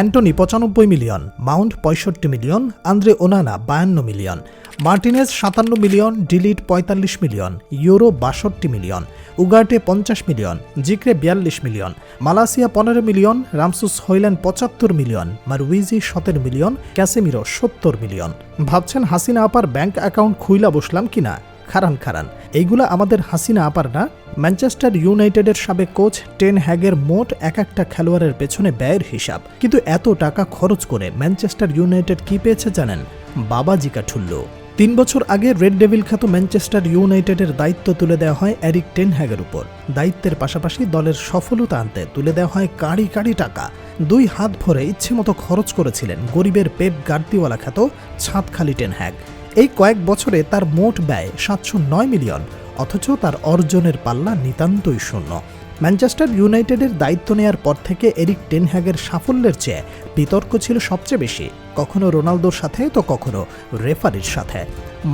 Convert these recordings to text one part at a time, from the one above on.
Antony পঁচানব্বই million, Mount পঁয়ষট্টি million, Andre Onana বায়ান্ন মিলিয়ন, মার্টিনেজ সাতান্ন মিলিয়ন, ডিলিট পঁয়তাল্লিশ মিলিয়ন, ইউরো বাষট্টি মিলিয়ন, উগার্টে পঞ্চাশ মিলিয়ন, জিক্রে বিয়াল্লিশ মিলিয়ন, মালয়েশিয়া পনেরো মিলিয়ন, রামসুস হইলেন পঁচাত্তর মিলিয়ন, মারুইজি সতেরো মিলিয়ন, ক্যাসেমিরো সত্তর মিলিয়ন। ভাবছেন হাসিনা আপার ব্যাংক অ্যাকাউন্ট খুইলা বসলাম কিনা? খারান খারান, এইগুলা আমাদের হাসিনা আপার না? ম্যানচেস্টার ইউনাইটেডের সাবেক কোচ টেন হ্যাগের মোট এক একটা খেলোয়াড়ের পেছনে ব্যয়ের হিসাব। কিন্তু এত টাকা খরচ করে ম্যানচেস্টার ইউনাইটেড কি পেয়েছে জানেন? বাবা জিকা ঠুল্লো তিন বছর আগে রেড ডেভিল খ্যাত ম্যানচেস্টার ইউনাইটেডের দায়িত্ব তুলে দেওয়া হয় এরিক টেন হ্যাগের উপর। দায়িত্বের পাশাপাশি দলের সফলতা আনতে তুলে দেওয়া হয় কাড়ি কাড়ি টাকা। দুই হাত ভরে ইচ্ছে মতো খরচ করেছিলেন গরিবের পেপ গার্দিওয়ালা খ্যাত ছাদখালি টেন হ্যাগ। এই কয়েক বছরে তার মোট ব্যয় সাতশো নয় মিলিয়ন। অথচ তার অর্জনের পাল্লা নিতান্তই শূন্য। ম্যানচেস্টার ইউনাইটেডের দায়িত্ব নেয়ার পর থেকে এরিক টেনহ্যাগের সাফল্যের চেয়ে বিতর্ক ছিল সবচেয়ে বেশি, কখনো রোনালদোর সাথে তো কখনো রেফারির সাথে।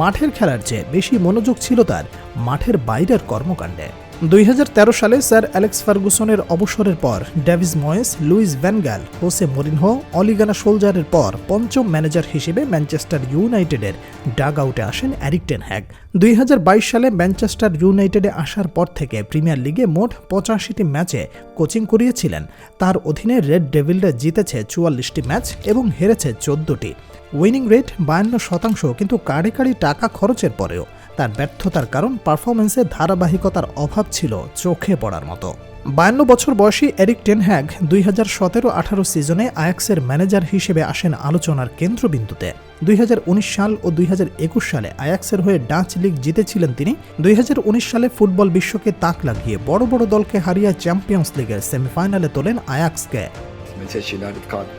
মাঠের খেলার চেয়ে বেশি মনোযোগ ছিল তার মাঠের বাইরের কর্মকাণ্ডে। দুই হাজার তেরো সালে স্যার অ্যালেক্স ফার্গুসনের অবসরের পর David Moyes, Louis van Gaal, Jose Mourinho Ole Gunnar সোলজারের পর পঞ্চম ম্যানেজার হিসেবে ম্যানচেস্টার ইউনাইটেডের ডাগ আউটে আসেন অ্যারিক টেন হ্যাগ। দুই সালে ম্যানচেস্টার ইউনাইটেডে আসার পর থেকে প্রিমিয়ার লিগে মোট পঁচাশিটি ম্যাচে কোচিং করিয়েছিলেন। তার অধীনে রেড ডেভিলরা জিতেছে চুয়াল্লিশটি ম্যাচ এবং হেরেছে চোদ্দটি। উইনিং রেট বায়ান্ন শতাংশ, কিন্তু কাড়ে কাড়ি টাকা খরচের পরেও তার ব্যর্থতার কারণ পারফরমেন্সে ধারাবাহিকতার অভাব ছিল চোখে পড়ার মতো। বায়ান্ন বছর বয়সী এরিক টেনহ্যাগ দুই হাজার সতেরো আঠারো সিজনে আয়াক্সের ম্যানেজার হিসেবে আসেন আলোচনার কেন্দ্রবিন্দুতে। দুই হাজার উনিশ সাল ও দুই হাজার একুশ সালে আয়াক্সের হয়ে ডাচ লিগ জিতেছিলেন তিনি। দুই হাজার উনিশ সালে ফুটবল বিশ্বকে তাক লাগিয়ে বড় বড় দলকে হারিয়ে চ্যাম্পিয়ন্স লিগের সেমিফাইনালে তোলেন আয়াক্সকে।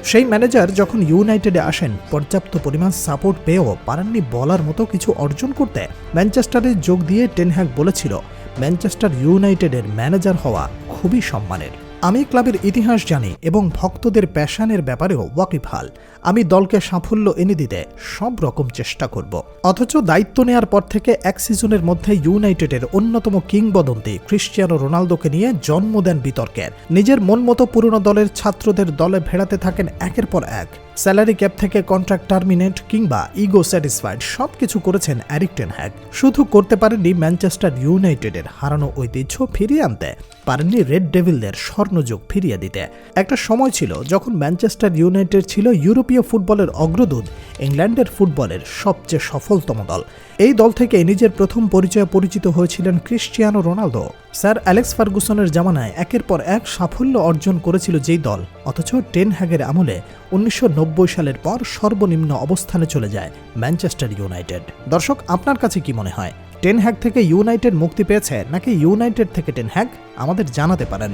সেই ম্যানেজার যখন ইউনাইটেডে আসেন, পর্যাপ্ত পরিমাণ সাপোর্ট পেয়েও পারেননি বলার মতো কিছু অর্জন করতে। ম্যানচেস্টারে যোগ দিয়ে টেনহ্যাক বলেছিল, ম্যানচেস্টার ইউনাইটেডের ম্যানেজার হওয়া খুবই সম্মানের। আমি ক্লাবের ইতিহাস জানি এবং ভক্তদের প্যাশানের ব্যাপারেও ওয়াকিফাল আমি দলকে সাফল্য এনে দিতে সব রকম চেষ্টা করব। অথচ দায়িত্ব নেয়ার পর থেকে এক সিজনের মধ্যে ইউনাইটেডের অন্যতম কিংবদন্তি ক্রিশ্চিয়ানো রোনালদোকে নিয়ে জন্ম দেন বিতর্কের। নিজের মন মতো পুরনো দলের ছাত্রদের দলে ভেড়াতে থাকেন একের পর এক। স্যালারি ক্যাপ থেকে কন্ট্রাক্ট টার্মিনেট কিংবা ইগো স্যাটিসফাইড সব কিছু করেছেন অ্যারিকটেন হ্যাক শুধু করতে পারেননি ম্যানচেস্টার ইউনাইটেডের হারানো ঐতিহ্য ফিরিয়ে আনতে, পারেননি রেড ডেভিলদের স্বর্ণযুগ ফিরিয়ে দিতে। একটা সময় ছিল যখন ম্যানচেস্টার ইউনাইটেড ছিল ইউরোপীয় ফুটবলের অগ্রদূত ইংল্যান্ডের ফুটবলের সবচেয়ে সফলতম দল। এই দল থেকে নিজের প্রথম পরিচয়ে পরিচিত হয়েছিলেন ক্রিশ্চিয়ানো রোনালদো। স্যার অ্যালেক্স ফার্গুসনের জামানায় একের পর এক সাফল্য অর্জন করেছিল যেই দল, অথচ টেন হ্যাগের আমলে উনিশশো নব্বই সালের পর সর্বনিম্ন অবস্থানে চলে যায় ম্যানচেস্টার ইউনাইটেড। দর্শক, আপনার কাছে কি মনে হয়? টেন হ্যাগ থেকে ইউনাইটেড মুক্তি পেয়েছে নাকি ইউনাইটেড থেকে টেন হ্যাগ? আমাদের জানাতে পারেন।